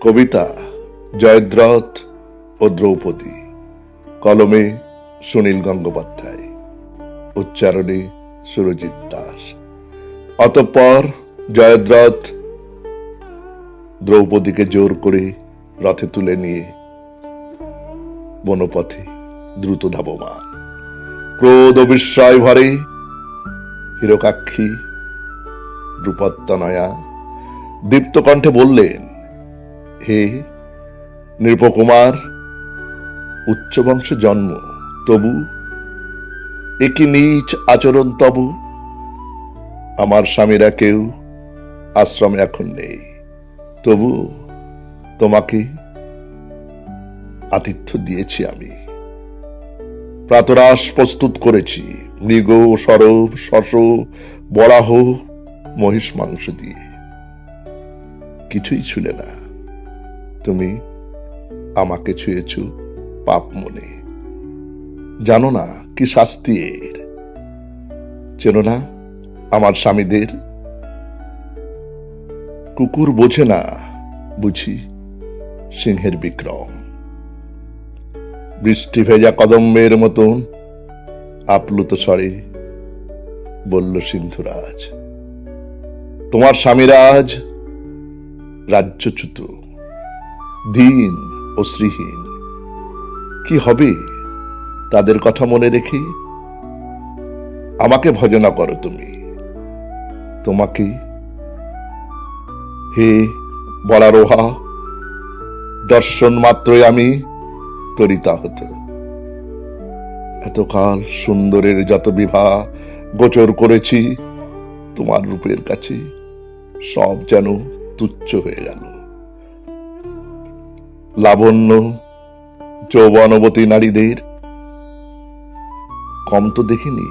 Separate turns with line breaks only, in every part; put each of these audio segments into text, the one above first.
কবিতা, জয়দ্রথ ও দ্রৌপদী। কলমে সুনীল গঙ্গোপাধ্যায়। উচ্চারণে সুরজিৎ দাস। অতঃপর জয়দ্রথ দ্রৌপদীকে জোর করে রথে তুলে নিয়ে বনপথে দ্রুত ধাবমান। ক্রোধ বিস্ময় ভরে হিরকাক্ষী দ্রুপত্তনয়া দীপ্ত কণ্ঠে বললেন হে নৃপকুমার, উচ্চবংশ জন্ম, তবু একই নীচ আচরণ তবু। আমার স্বামীরা কেউ আশ্রমে এখন নেই, তবু তোমাকে আতিথ্য দিয়েছি আমি। প্রাতরাস প্রস্তুত করেছি, মৃগ, সরব শস বরাহ, মহিষ, মাংস দিয়ে। কিছুই ছুলে না। তুমি আমাকে ছুঁয়েছ পাপ মনে। জানো না কি শাস্তি এর? চেনো না আমার স্বামীদের? কুকুর বোঝে না বুঝি সিংহের বিক্রম। বৃষ্টি ভেজা কদম্বের মতন আপ্লুত স্বরে বলল সিন্ধুরাজ, তোমার স্বামীরাজ রাজ্যচ্যুত। দীন ও শ্রীহীন কি হবে? তাদের কথা মনে রেখে আমাকে ভজনা করো তুমি। তোমাকে হে বলারোহা, দর্শন মাত্রই আমি তরিতা হতো। এতকাল সুন্দরের যত বিবাহ গোচর করেছি, তোমার রূপের কাছে সব যেন তুচ্ছ হয়ে গেল। লাবণ্য, যৌবনবতী নারীদের। কম তো দেখিনি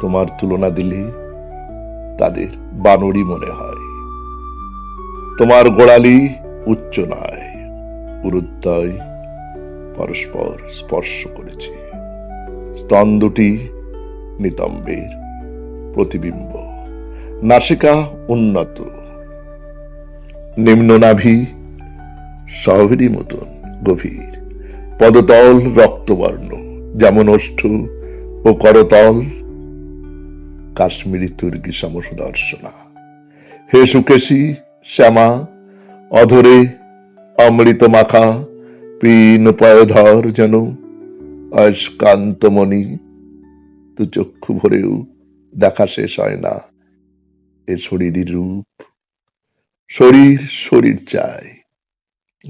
তোমার তুলনা দিলে তাদের বানরই মনে হয়। তোমার গোড়ালি উচ্চ নয় উরুদ্দয় পরস্পর স্পর্শ করেছে। স্তন দুটি নিতম্বের প্রতিবিম্ব। নাসিকা উন্নত নিম্ন শহরেরই মতন, গভীর। পদতল রক্তবর্ণ, যেমন ওষ্ঠ ও করতল। কাশ্মীরি তুর্কি সমসদর্শনা। হে সুকেশী, শ্যামা, অধরে, অমৃত মাখা পিন পয়ধর যেন অস্কান্তমণি তু চক্ষু ভরেও দেখা শেষ হয় না এ শরীরই রূপ। শরীর শরীর চায়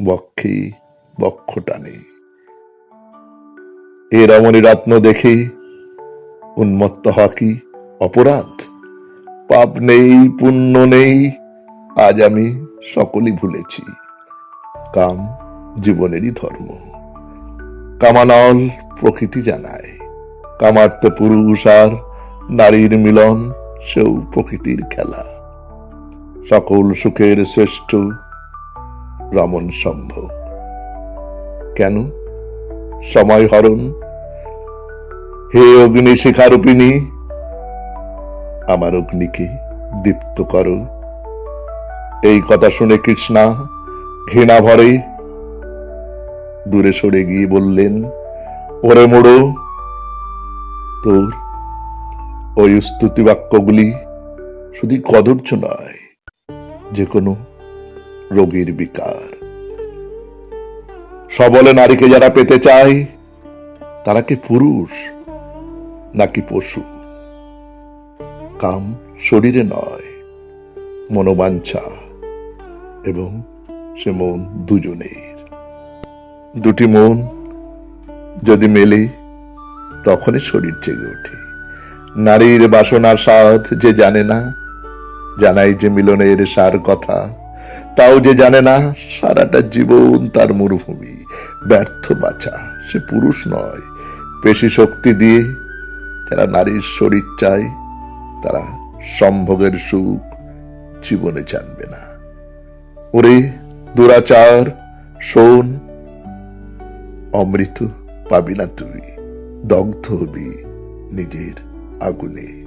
বক্ষে বক্ষ টানে এ রমণী রত্ন দেখে উন্মত্ত হওয়া কি অপরাধ? পাপ নেই, পুণ্য নেই, আজ আমি সকলই ভুলেছি। কাম জীবনেরই ধর্ম। কামানল প্রকৃতি জানায় কামার্ত পুরুষ আর নারীর মিলন সেও প্রকৃতির খেলা। সকল সুখের শ্রেষ্ঠ রমন সম্ভব। কেন? সময় হরণ। হে অগ্নি শিখারূপিণী, আমার অগ্নিকে দীপ্ত করো। এই কথা শুনে কৃষ্ণা ঘৃণা ভরে দূরে সরে গিয়ে বললেন, ওরে মোড়ো, তোর ওই স্তুতি বাক্যগুলি শুধু কদর্য নয়, যে কোনো রোগীর বিকার। সবলে নারীকে যারা পেতে চায়, তারা কি পুরুষ নাকি পশু? কাম শরীরে নয়, মনোবাঞ্ছা এবং সে মন দুজনের। দুটি মন যদি মেলে, তখনই শরীর জেগে ওঠে। নারীর বাসনার স্বাদ যে জানে না, জানাই যে মিলনের সার কথা। তাও যে জানে না, সারাটা জীবন তার মরুভূমি। ব্যর্থ বাঁচা সে পুরুষ নয়। পেশি শক্তি দিয়ে যারা নারীর শরীর চায়, তারা সম্ভোগের সুখ জীবনে জানবে না। ওরে দুরাচার, শোন, অমৃত পাবি না তুই, দগ্ধ হবি নিজের আগুনে।